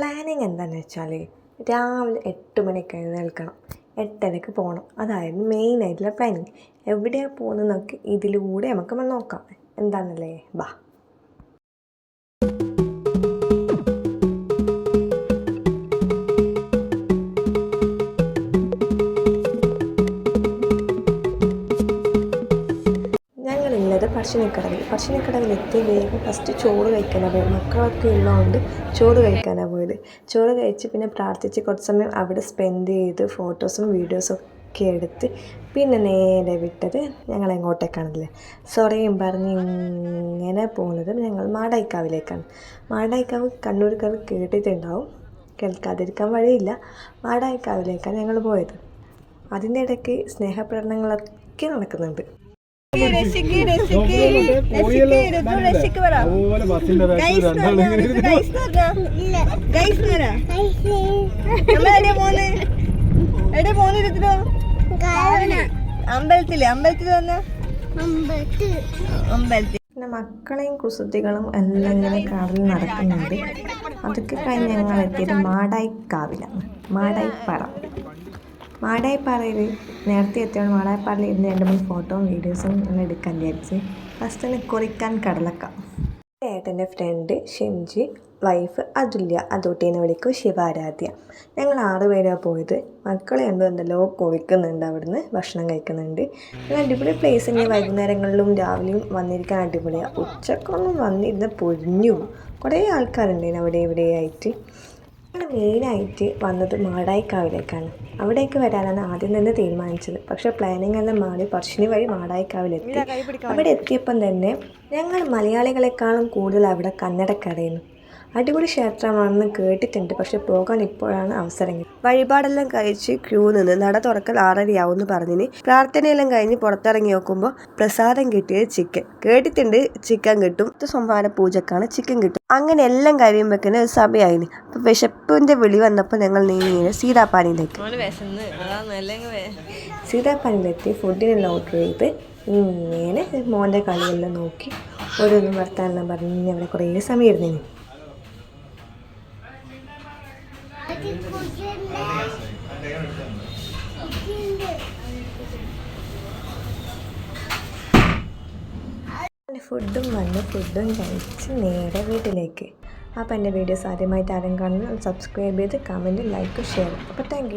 Planning എന്താണെന്ന് വെച്ചാൽ രാവിലെ എട്ട് മണിക്ക് എഴുന്നേൽക്കണം. എട്ടരക്ക് പോകണം അതായിരുന്നു മെയിനായിട്ടുള്ള പ്ലാനിങ് എവിടെയാണ് പോകുന്നതെന്നൊക്കെ ഇതിലൂടെ നമുക്ക് നോക്കാം. എന്താണെന്നല്ലേ ബാ. പറശ്ശിനിക്കടവിൽ പറശ്ശിനിക്കടവിൽ എത്തി വേഗം ഫസ്റ്റ് ചോറ് കഴിക്കാനാണ് പോയത്. മക്കളൊക്കെ ഉള്ളതുകൊണ്ട് ചോറ് കഴിക്കാനാണ് പോയത്. ചോറ് കഴിച്ച് പിന്നെ പ്രാർത്ഥിച്ച് കുറച്ച് സമയം അവിടെ സ്പെൻഡ് ചെയ്ത് ഫോട്ടോസും വീഡിയോസും ഒക്കെ എടുത്ത് പിന്നെ നേരെ വിട്ടത് ഞങ്ങൾ എങ്ങോട്ടേക്കാണല്ലേ സൊറയും പറഞ്ഞ് ഇങ്ങനെ പോകുന്നത് ഞങ്ങൾ മാടായിക്കാവിലേക്കാണ് മാടായിക്കാവ് കണ്ണൂർക്കാർ കേട്ടിട്ടുണ്ടാവും. കേൾക്കാതിരിക്കാൻ വഴിയില്ല. മാടായിക്കാവിലേക്കാണ് ഞങ്ങൾ പോയത്. അതിന്റെ ഇടയ്ക്ക് സ്നേഹപ്രകടനങ്ങളൊക്കെ നടക്കുന്നുണ്ട്. പറ. പറ. പോന്ന്? എവിടെ പോന്നിരുത്തോ അമ്പലത്തിൽ. അമ്പലത്തിൽ വന്ന? അമ്പലത്തിൽ പിന്നെ മക്കളെയും കുസൃതികളും എല്ലാം ഇങ്ങനെ കാറിൽ നടക്കുന്നുണ്ട്. അതൊക്കെ കഴിഞ്ഞ് ഞങ്ങൾ എത്തിയത് മാടായി മാടായിപ്പാറ മാടായിപ്പാറയിൽ നേരത്തെ എത്തിയാണ് മാടായിപ്പാറയിൽ ഇരുന്ന് രണ്ട് മൂന്ന് ഫോട്ടോയും വീഡിയോസും ഞങ്ങൾ എടുക്കാൻ വിചാരിച്ച് ഫസ്റ്റ് തന്നെ കുറിക്കാൻ കടലക്ക. ഏട്ടന്റെ ഫ്രണ്ട് ഷിംജി വൈഫ് അതുല്യ അതൂട്ടീനെ വിളിക്കും ശിവാരാധ്യ. ഞങ്ങൾ ആറ് പേരാണ് പോയത്. മക്കളെ എന്തോ എന്തല്ലോ കുളിക്കുന്നുണ്ട് അവിടുന്ന് ഭക്ഷണം കഴിക്കുന്നുണ്ട്. നല്ല അടിപൊളി പ്ലേസ് തന്നെ വൈകുന്നേരങ്ങളിലും രാവിലെയും വന്നിരിക്കാൻ അടിപൊളിയാണ് ഉച്ചക്കൊന്നും വന്നിരുന്ന് പൊഴിഞ്ഞു. കുറേ ആൾക്കാരുണ്ടായിരുന്നു അവിടെ ഇവിടെ ആയിട്ട് ഞങ്ങൾ മെയിനായിട്ട് വന്നത് മാടായിക്കാവിലേക്കാണ്. അവിടേക്ക് വരാനാണ് ആദ്യം തന്നെ തീരുമാനിച്ചത്. പക്ഷേ പ്ലാനിങ് എല്ലാം മാറി പറശ്ശിനി വഴി മാടായിക്കാവിലെത്തി. അവിടെ എത്തിയപ്പം തന്നെ ഞങ്ങൾ മലയാളികളെക്കാളും കൂടുതൽ അവിടെ കന്നഡക്കടയുന്നു അടിപൊളി ക്ഷേത്രമാണെന്ന് കേട്ടിട്ടുണ്ട്. പക്ഷെ പോകാൻ ഇപ്പോഴാണ് അവസരം വഴിപാടെല്ലാം കഴിച്ച് ക്യൂ നിന്ന് നട തുറക്കൽ ആറരയാവുമെന്ന് പറഞ്ഞിന്. പ്രാർത്ഥനയെല്ലാം കഴിഞ്ഞ് പുറത്തിറങ്ങി നോക്കുമ്പോൾ പ്രസാദം കിട്ടിയത് ചിക്കൻ. കേട്ടിട്ടുണ്ട് ചിക്കൻ കിട്ടും. സംഹാര പൂജക്കാണ് ചിക്കൻ കിട്ടും. അങ്ങനെ എല്ലാം കഴിയുമ്പോഴേക്കിന് ഒരു സമയമായിന് അപ്പോൾ വിശപ്പിന്റെ വിളി വന്നപ്പോൾ ഞങ്ങൾ നീങ്ങിയത് സീതാപ്പാനിയിലേക്ക് സീതാപ്പാനിയിലെത്തി ഫുഡിനെല്ലാം ഓർഡർ ചെയ്ത് ഇങ്ങനെ മോന്റെ കളിയെല്ലാം നോക്കി ഓരോന്നും വർത്താനെല്ലാം പറഞ്ഞ് അവിടെ കുറേ സമയം ഇരുന്നിന് ഫുഡും വന്ന് ഫുഡും കഴിച്ച് നേരെ വീട്ടിലേക്ക്. അപ്പോൾ എന്റെ വീഡിയോസ് ആദ്യമായിട്ട് ആരും കാണുന്നത് സബ്സ്ക്രൈബ് ചെയ്ത് കമന്റ് ലൈക്ക് ഷെയർ അപ്പോൾ താങ്ക്